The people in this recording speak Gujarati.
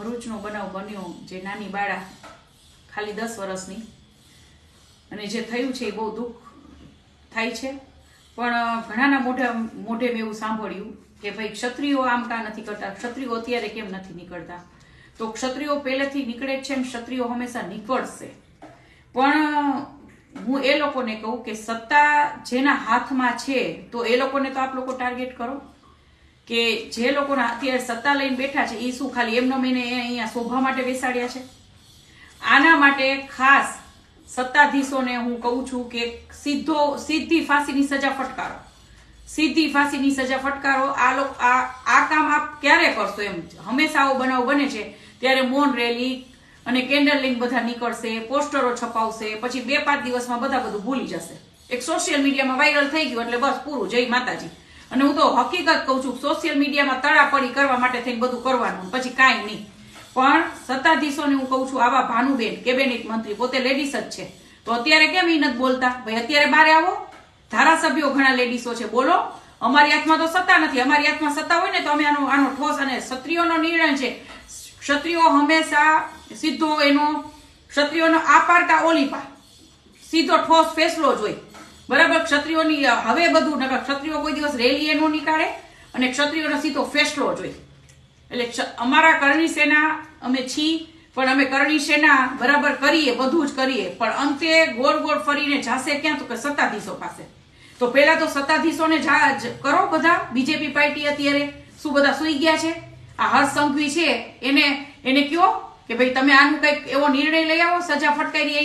ભરૂચનો બનાવ બન્યો જે નાની બાળા ખાલી દસ વર્ષની. અને જે થયું છે એ બહુ દુઃખ થાય છે. પણ ઘણાના મોઢા મોઢે મેં એવું સાંભળ્યું કે ભાઈ ક્ષત્રિયો આમ કા નથી કરતા? ક્ષત્રિયો અત્યારે કેમ નથી નીકળતા? તો ક્ષત્રિયો પહેલેથી નીકળે જ છે ને ક્ષત્રિયો હંમેશા નીકળશે. પણ હું એ લોકોને કહું કે સત્તા જેના હાથમાં છે, તો એ લોકોને તો આપ લોકો ટાર્ગેટ કરો. કે જે લોકોના અત્યારે સત્તા લઈને બેઠા છે, એ શું ખાલી એમનો મહિને અહીંયા શોભા માટે બેસાડ્યા છે? આના માટે ખાસ સત્તાધીશોને હું કહું છું કે સીધો, સીધી ફાંસીની સજા ફટકારો. સીધી ફાંસીની સજા ફટકારો. આ લોકો આ આ કામ આપ ક્યારે કરશો એમ? હંમેશા આવો બનાવ બને છે. ત્યારે મૌન રેલી અને કેન્ડલ લઈને બધા નીકળશે, પોસ્ટરો છપાવશે, પછી બે પાંચ દિવસમાં બધા બધું ભૂલી જશે. એક સોશિયલ મીડિયામાં વાયરલ થઈ ગયું, એટલે બસ પૂરું. જય માતાજી. અને હું તો હકીકત કહું છું સોશિયલ મીડિયામાં તડાપડી કરવા માટે થઈને બધું કરવાનું, પછી કાંઈ નહીં. પણ સત્તાધીશોને હું કહું છું, આવા ભાનુબેન, કેબિનેટ મંત્રી, પોતે લેડીસ જ છે. તો અત્યારે કેમ એ નથી બોલતા? ભાઈ, અત્યારે બારે આવો. ધારાસભ્યો ઘણા લેડીસો છે, બોલો. અમારી હાથમાં તો સત્તા નથી. અમારી હાથમાં સત્તા હોય ને તો અમે આનો આનો ઠોસ અને ક્ષત્રિયોનો નિર્ણય છે. ક્ષત્રિયો હંમેશા સીધો એનો ક્ષત્રિયોનો આ પાર કા સીધો ઠોસ ફેસલો જ હોય. બરાબર? ક્ષત્રિયોની હવે બધું, નકર ક્ષત્રિયો કોઈ દિવસ રેલી એનો નીકાળે અને ક્ષત્રિયોનો સીધો ફેસલો જોઈ એટલે અમારા કરણી સેના અમે છી, પણ અમે કરણી સેના બરાબર કરીએ, બધું જ કરીએ. પણ અંતે ગોળ ગોળ ફરીને જાશે ક્યાં તો કે સત્તાધીશો પાસે. તો પહેલા તો સત્તાધીશોને કરો બધા. બીજેપી પાર્ટી અત્યારે શું બધા સુઈ ગયા છે? આ હર્ષ સંઘવી છે. એને એને કયો કે ભાઈ તમે આનું કંઈક એવો નિર્ણય લઈ આવો, સજા ફટકારી